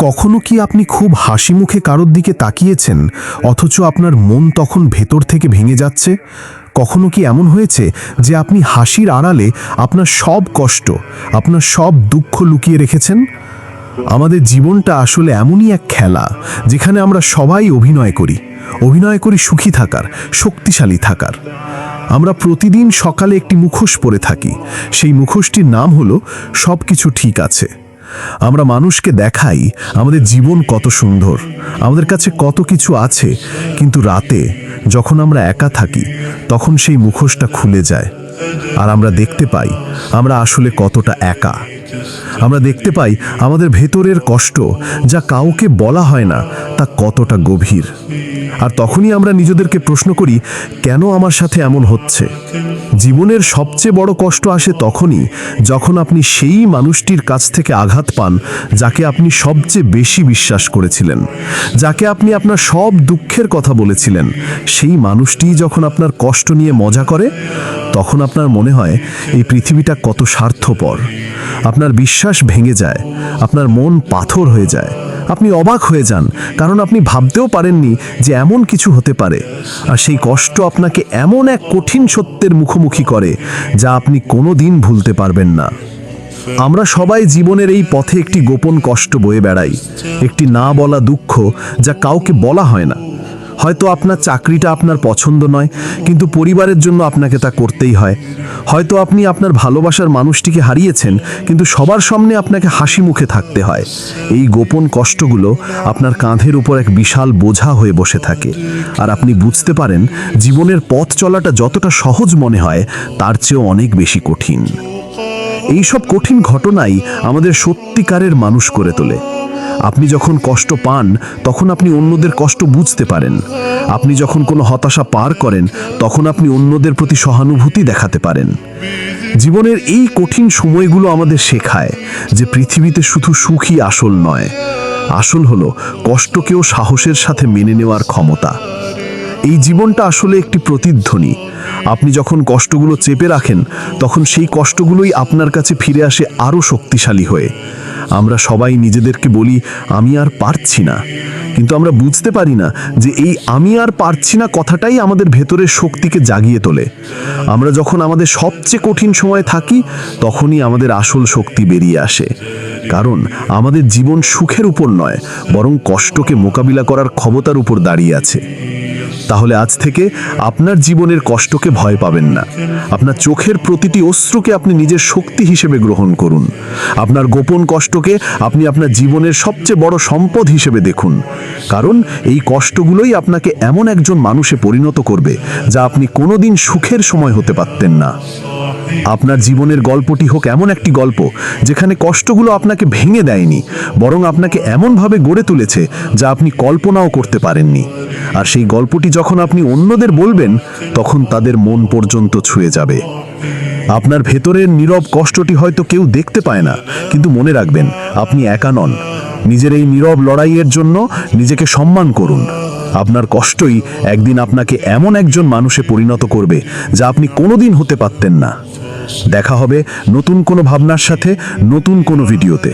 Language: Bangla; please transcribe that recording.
কখনো কি আপনি খুব হাসি মুখে কারোর দিকে তাকিয়েছেন, অথচ আপনার মন তখন ভেতর থেকে ভেঙে যাচ্ছে? কখনো কি এমন হয়েছে যে আপনি হাসির আড়ালে আপনার সব কষ্ট, আপনার সব দুঃখ লুকিয়ে রেখেছেন? আমাদের জীবনটা আসলে এমনই এক খেলা, যেখানে আমরা সবাই অভিনয় করি। অভিনয় করি সুখী থাকার, শক্তিশালী থাকার। আমরা প্রতিদিন সকালে একটি মুখোশ পরে থাকি। সেই মুখোশটির নাম হলো সব কিছু ঠিক আছে। আমরা মানুষকে দেখাই আমাদের জীবন কত সুন্দর, আমাদের কাছে কত কিছু আছে, কিন্তু রাতে যখন আমরা একা থাকি, তখন সেই মুখোশটা খুলে যায় আর আমরা দেখতে পাই আমরা আসলে কতটা একা। আমরা দেখতে পাই আমাদের ভেতরের কষ্ট যা কাউকে বলা হয় না তা কতটা গভীর। আর তখনই আমরা নিজেদেরকে প্রশ্ন করি, কেন আমার সাথে এমন হচ্ছে? জীবনের সবচেয়ে বড় কষ্ট আসে তখনই যখন আপনি সেই মানুষটির কাছ থেকে আঘাত পান, যাকে আপনি সবচেয়ে বেশি বিশ্বাস করেছিলেন, যাকে আপনি আপনার সব দুঃখের কথা বলেছিলেন। সেই মানুষটিই যখন আপনার কষ্ট নিয়ে মজা করে, তখন আপনার মনে হয় এই পৃথিবীটা কত স্বার্থপর। আপনার বিশ্বাস ভেঙে যায়, আপনার মন পাথর হয়ে যায় আপনি অবাক হয়ে যান, কারণ আপনি ভাবতেও পারেননি যে এমন কিছু হতে পারে। আর সেই কষ্ট আপনাকে এমন এক কঠিন সত্যের মুখোমুখি করে, যা আপনি কোনো দিন ভুলতে পারবেন না। আমরা সবাই জীবনের এই পথে একটি গোপন কষ্ট বয়ে বেড়াই, একটি না বলা দুঃখ যা কাউকে বলা হয় না। হয়তো আপনার চাকরিটা আপনার পছন্দ নয়, কিন্তু পরিবারের জন্য আপনাকে তা করতেই হয়। হয়তো আপনি আপনার ভালোবাসার মানুষটিকে হারিয়েছেন, কিন্তু সবার সামনে আপনাকে হাসি মুখে থাকতে হয়। এই গোপন কষ্টগুলো আপনার কাঁধের উপর এক বিশাল বোঝা হয়ে বসে থাকে। আর আপনি বুঝতে পারেন, জীবনের পথ চলাটা যতটা সহজ মনে হয়, তার চেয়েও অনেক বেশি কঠিন। এইসব কঠিন ঘটনাই আমাদের সত্যিকারের মানুষ করে তোলে। আপনি যখন কষ্ট পান, তখন আপনি অন্যদের কষ্ট বুঝতে পারেন। আপনি যখন কোনো হতাশা পার করেন, তখন আপনি অন্যদের প্রতি সহানুভূতি দেখাতে পারেন। জীবনের এই কঠিন সময়গুলো আমাদের শেখায় যে পৃথিবীতে শুধু সুখই আসল নয়। আসল হলো কষ্টকেও সাহসের সাথে মেনে নেওয়ার ক্ষমতা। এই জীবনটা আসলে একটি প্রতিধ্বনি। আপনি যখন কষ্টগুলো চেপে রাখেন, তখন সেই কষ্টগুলোই আপনার কাছে ফিরে আসে আরও শক্তিশালী হয়ে। আমরা সবাই নিজেদেরকে বলি, আমি আর পারছি না। কিন্তু আমরা বুঝতে পারি না যে এই আমি আর পারছি না কথাটাই আমাদের ভেতরের শক্তিকে জাগিয়ে তোলে। আমরা যখন আমাদের সবচেয়ে কঠিন সময়ে থাকি, তখনই আমাদের আসল শক্তি বেরিয়ে আসে। কারণ আমাদের জীবন সুখের উপর নয়, বরং কষ্টকে মোকাবিলা করার ক্ষমতার উপর দাঁড়িয়ে আছে। তাহলে আজ থেকে আপনার জীবনের কষ্টকে ভয় পাবেন না। আপনার চোখের প্রতিটি অশ্রুকে আপনি নিজের শক্তি হিসেবে গ্রহণ করুন। আপনার গোপন কষ্টকে আপনি আপনার জীবনের সবচেয়ে বড় সম্পদ হিসেবে দেখুন। কারণ এই কষ্টগুলোই আপনাকে এমন একজন মানুষে পরিণত করবে যা আপনি কোনোদিন সুখের সময় হতে পারতেন না। আপনার জীবনের গল্পটি হোক এমন একটি গল্প যেখানে কষ্টগুলো আপনাকে ভেঙে দেয়নি, বরং আপনাকে এমনভাবে গড়ে তুলেছে যা আপনি কল্পনাও করতে পারেননি। আর সেই গল্পটি যখন আপনি অন্যদের বলবেন, তখন তাদের মন পর্যন্ত ছুঁয়ে যাবে। আপনার ভেতরের নীরব কষ্টটি হয়তো কেউ দেখতে পায় না, কিন্তু মনে রাখবেন, আপনি একা নন। নিজের এই নীরব লড়াইয়ের জন্য নিজেকে সম্মান করুন। আপনার কষ্টই একদিন আপনাকে এমন একজন মানুষে পরিণত করবে যা আপনি কোনোদিন হতে পারতেন না। দেখা হবে নতুন কোনো ভাবনার সাথে, নতুন কোনো ভিডিওতে।